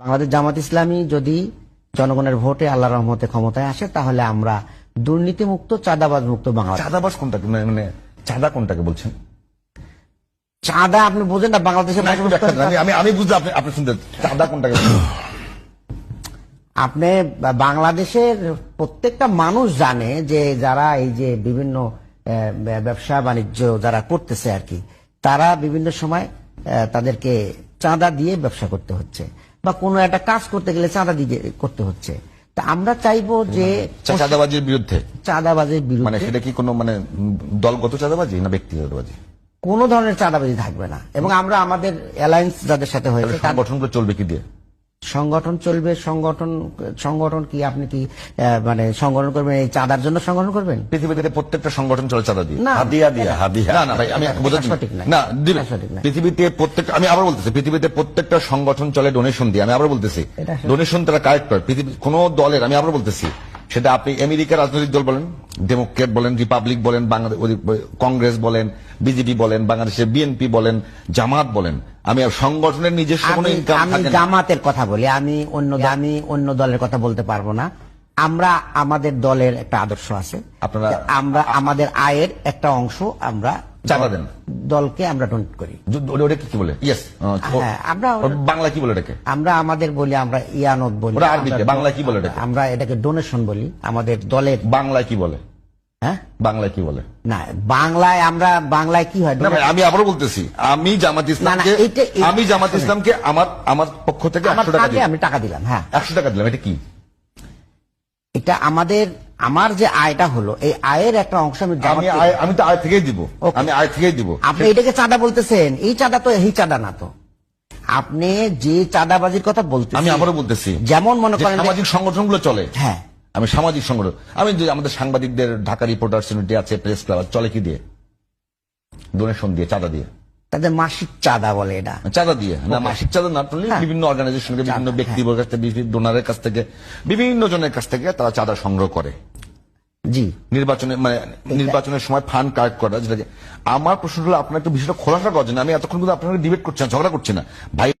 বাংলাদেশ জামাত ইসলামী যদি জনগণের ভোটে আল্লাহ রহমতে ক্ষমতায় আসে তাহলে আমরা দুর্নীতিমুক্ত চাঁদাবাজ মুক্ত বাংলাদেশ। চাঁদাবাস কোনটাকে মানে মানে চাঁদা কোনটাকে বলছেন? চাঁদা আপনি বোঝেন না দেন। আমি আমি বুঝতে আপনি আপনি শুনতে চাঁদা কোনটাকে আপনি বাংলাদেশের প্রত্যেকটা মানুষ জানে যে যারা এই যে বিভিন্ন ব্যবসা বাণিজ্য যারা করতেছে আর কি তারা বিভিন্ন সময় তাদেরকে চাঁদা দিয়ে ব্যবসা করতে হচ্ছে। বা কোনো একটা কাজ করতে গেলে চাঁদা দিয়ে করতে হচ্ছে। তা আমরা চাইব যে চাঁদাবাজির বিরুদ্ধে চাঁদাবাজির বিরুদ্ধে? চাঁদাবাজের মানে সেটা কি কোনো মানে দলগত চাঁদাবাজি না ব্যক্তিগত চাঁদাবাজি? কোনো ধরনের চাঁদাবাজি থাকবে না। এবং আমরা আমাদের অ্যালায়েন্স যাদের সাথে হয়েছে তার গঠন সংগঠনগুলো চলবে কি দিয়ে? সংগঠন চলবে সংগঠন সংগঠন কি আপনি কি মানে সংগঠন করবেন এই চাঁদার জন্য সংগঠন করবেন? পৃথিবীতে প্রত্যেকটা সংগঠন চলে চাঁদা দিয়ে। না। হাদিয়া দিয়া হাদিয়া। না না ভাই আমি সঠিক। না। পৃথিবীতে প্রত্যেক আমি আবার বলতেছি পৃথিবীতে প্রত্যেকটা সংগঠন চলে ডোনেশন দিয়ে। আমি আবার বলতেছি ডোনেশন তারা কালেক্ট করে। পৃথিবী কোন দলের আমি আবার বলতেছি সেটা আপনি আমেরিকার রাজনৈতিক দল বলেন ডেমোক্রেট বলেন রিপাবলিক বলেন বাংলাদেশ কংগ্রেস বলেন বিজেপি বলেন বাংলাদেশের বিএনপি বলেন জামাত বলেন আমি আর সংগঠনের নিজস্ব কোনো আমি ইনকাম আমি জামাতের কথা বলি আমি অন্য আমি অন্য দলের কথা বলতে পারব না। আমরা আমাদের দলের একটা আদর্শ আছে। আপনারা- আমরা আমাদের আয়ের একটা অংশ আমরা চাঁদা দেন। দলকে আমরা ডোনেট করি। ওটা- কি বলে? ইয়েস হ্যাঁ, আমরা- বাংলা কি বলে এটাকে? আমরা আমাদের বলি আমরা ইয়ানত বলি। আরবিতে, বাংলায় কি বলে? আমরা এটাকে ডোনেশন বলি আমাদের দলের বাংলায় কি বলে? হ্যাঁ? বাংলায় কি বলে? না বাংলায় আমরা বাংলায় কি হয়? না ভাই আমি আবারও বলতেছি আমি জামাত ইসলামকে আমি জামাত ইসলামকে আমার আমার পক্ষ থেকে একশো টাকা আমি টাকা দিলাম হ্যাঁ। একশো টাকা দিলাম এটা কি? এটা আমাদের আমার যে আয়টা হলো এই আয়ের একটা অংশ আমি আমি আয়- তো আয় থেকেই দিব. আমি আয় থেকেই দিব। আপনি এটাকে চাঁদা বলতেছেন। এই চাঁদা তো এই চাঁদা না তো। আপনি যে চাঁদাবাজির কথা বলতেছেন আমি আবারও বলতেছি। যেমন মনে করেন সামাজিক সংগঠনগুলো চলে। হ্যাঁ। আমি সামাজিক সংগঠন। আমি আমাদের সাংবাদিকদের ঢাকা রিপোর্টার্স ইউনিটি আছে প্রেস ক্লাব চলে কি দিয়ে? ডোনেশন দিয়ে চাঁদা দিয়ে। তাদের মাসিক চাঁদা বলে এটা। চাঁদা দিয়ে। না মাসিক চাঁদা না হ্যাঁ। বিভিন্ন অর্গানাইজেশনকে বিভিন্ন ব্যক্তিবর্গের কাছ থেকে বিভিন্ন ডোনারের কাছ থেকে বিভিন্ন জনের কাছ থেকে তারা চাঁদা সংগ্রহ করে। জি। নির্বাচনে মানে নির্বাচনের সময় ফান্ড কালেক্ট করা যেটা আমার প্রশ্ন হলো আপনার একটু বিষয়টা খোলাসা করার জন্য আমি এতক্ষণ কিন্তু আপনার ডিবেট করছি না ঝগড়া করছি না। ভাই